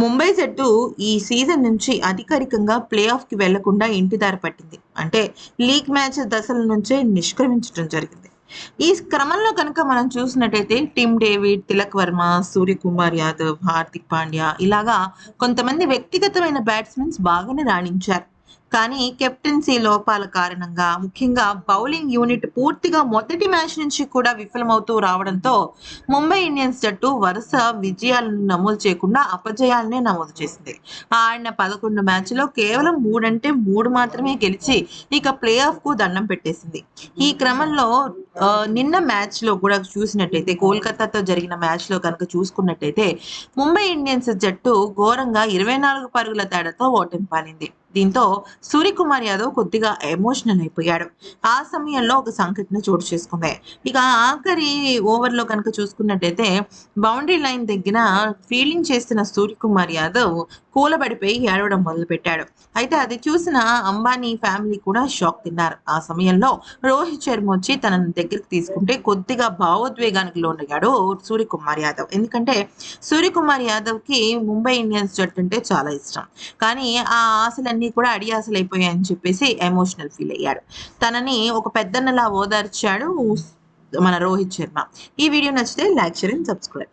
ముంబై జట్టు ఈ సీజన్ నుంచి అధికారికంగా ప్లే ఆఫ్కి వెళ్ళకుండా ఇంటిదారి పట్టింది. అంటే లీగ్ మ్యాచ్ దశల నుంచే నిష్క్రమించడం జరిగింది. ఈ క్రమంలో కనుక మనం చూసినట్టయితే టిమ్ డేవిడ్ తిలక్ వర్మ సూర్యకుమార్ యాదవ్ హార్దిక్ పాండ్యా ఇలాగా కొంతమంది వ్యక్తిగతమైన బ్యాట్స్మెన్స్ బాగానే రాణించారు. కానీ కెప్టెన్సీ లోపాల కారణంగా ముఖ్యంగా బౌలింగ్ యూనిట్ పూర్తిగా మొదటి మ్యాచ్ నుంచి కూడా విఫలమవుతూ రావడంతో ముంబై ఇండియన్స్ జట్టు వరుస విజయాలను నమోదు చేయకుండా అపజయాలనే నమోదు చేసింది. ఆడిన పదకొండు మ్యాచ్లో కేవలం మూడంటే మూడు మాత్రమే గెలిచి ఇక ప్లే ఆఫ్కు దండం పెట్టేసింది. ఈ క్రమంలో నిన్న మ్యాచ్లో కూడా చూసినట్టయితే కోల్కతాతో జరిగిన మ్యాచ్లో కనుక చూసుకున్నట్టయితే ముంబై ఇండియన్స్ జట్టు ఘోరంగా ఇరవై నాలుగు పరుగుల తేడాతో ఓటమి పాలింది దీంతో సూర్యకుమార్ యాదవ్ కొద్దిగా ఎమోషనల్ అయిపోయాడు. ఆ సమయంలో ఒక సంఘటన చోటు చేసుకుంది. ఇక ఆఖరి ఓవర్లో కనుక చూసుకున్నట్టయితే బౌండరీ లైన్ దగ్గర ఫీల్డింగ్ చేస్తున్న సూర్యకుమార్ యాదవ్ కూలబడిపోయి ఏడవడం మొదలుపెట్టాడు. అయితే అది చూసిన అంబానీ ఫ్యామిలీ కూడా షాక్ తిన్నారు. ఆ సమయంలో రోహిత్ శర్మ వచ్చి తనని దగ్గరికి తీసుకుంటే కొద్దిగా భావోద్వేగానికి లోనయ్యాడు సూర్యకుమార్ యాదవ్. ఎందుకంటే సూర్యకుమార్ యాదవ్కి ముంబై ఇండియన్స్ జట్టు అంటే చాలా ఇష్టం. కానీ ఆ ఆశలన్నీ కూడా అడియాసలు అయిపోయాయని చెప్పేసి ఎమోషనల్ ఫీల్ అయ్యాడు. తనని ఒక పెద్దన్నలా ఓదార్చాడు మన రోహిత్ శర్మ. ఈ వీడియో నచ్చితే లైక్ షేర్ అండ్ సబ్స్క్రైబ్.